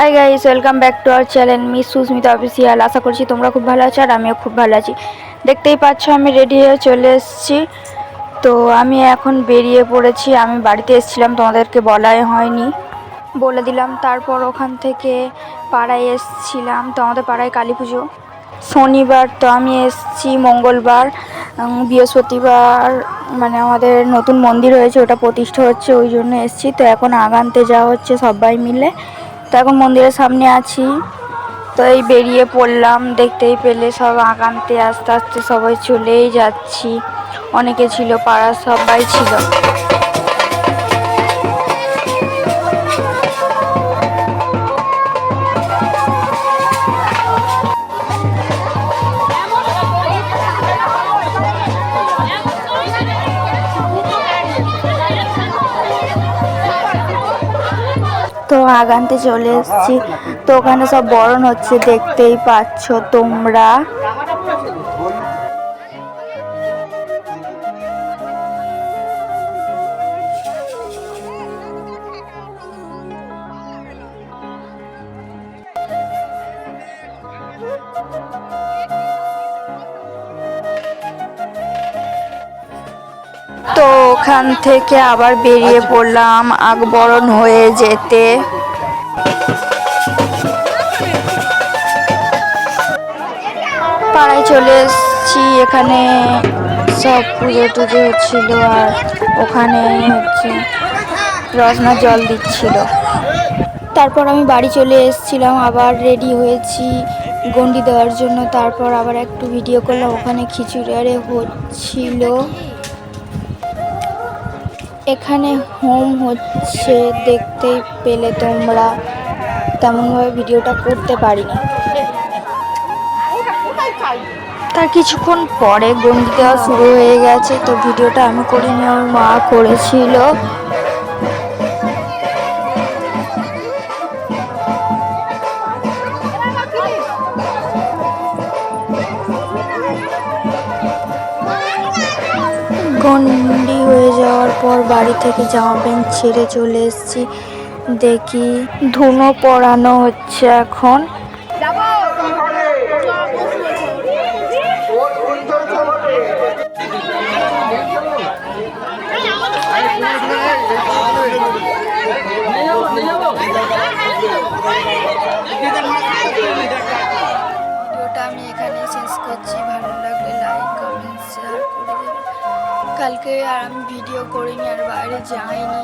Hi guys welcome back to our channel miss Susmita official আশা করছি তোমরা খুব ভালো আছো আর আমিও খুব ভালো আছি। দেখতেই পাচ্ছ আমি রেডি হয়ে চলে এসেছি। তো আমি এখন বেরিয়ে পড়েছি, আমি বাড়িতে এসেছিলাম, তোমাদেরকে বলাই হয়নি। বলে দিলাম, তারপর ওখান থেকে পাড়ায় এসেছিলাম। তো আমাদের পাড়ায় কালী পুজো। শনিবার তো আমি এসেছি, মঙ্গলবার বৃহস্পতিবার মানে আমাদের নতুন মন্দির হয়েছে, ওটা প্রতিষ্ঠা হচ্ছে, ওই জন্য এসেছি। তো এখন আগানতে যাওয়া হচ্ছে সবাই মিলে। তো এখন মন্দিরের সামনে আছি। তো এই বেরিয়ে পড়লাম, দেখতেই পেলে সব আগানতে আস্তে আস্তে সবাই চলেই যাচ্ছি। অনেকে ছিল, পাড়ার সবাই ছিল। তো আগানতে চলে এসেছি। তো ওখানে সব বরণ হচ্ছে দেখতেই পাচ্ছ তোমরা। ওখান থেকে আবার বেরিয়ে পড়লাম আগবরণ হয়ে যেতে। পাড়ায় চলে এসেছি এখানে সব পুজো টুজো হচ্ছিল আর ওখানে হচ্ছে রসনা জল দিচ্ছিল। তারপর আমি বাড়ি চলে এসেছিলাম আবার রেডি হয়েছি গন্ডি দেওয়ার জন্য। তারপর আবার একটু ভিডিও করলাম ওখানে খিচুড়ি আরে হচ্ছিল। এখানে হোম হচ্ছে দেখতে পেলে তোমরা তেমনভাবে ভিডিওটা করতে পারিনি। তার কিছুক্ষণ পরে গন্ডি দেওয়া শুরু হয়ে গেছে, তো ভিডিওটা আমি করিনি আমার মা করেছিল। গন্ডি হয়ে যাওয়ার পর বাড়ি থেকে জামা প্যান্ট ছেড়ে চলে এসেছি। দেখি ধুনো পড়ানো হচ্ছে এখন। কালকে আর আমি ভিডিও করিনি আর বাইরে যাইনি।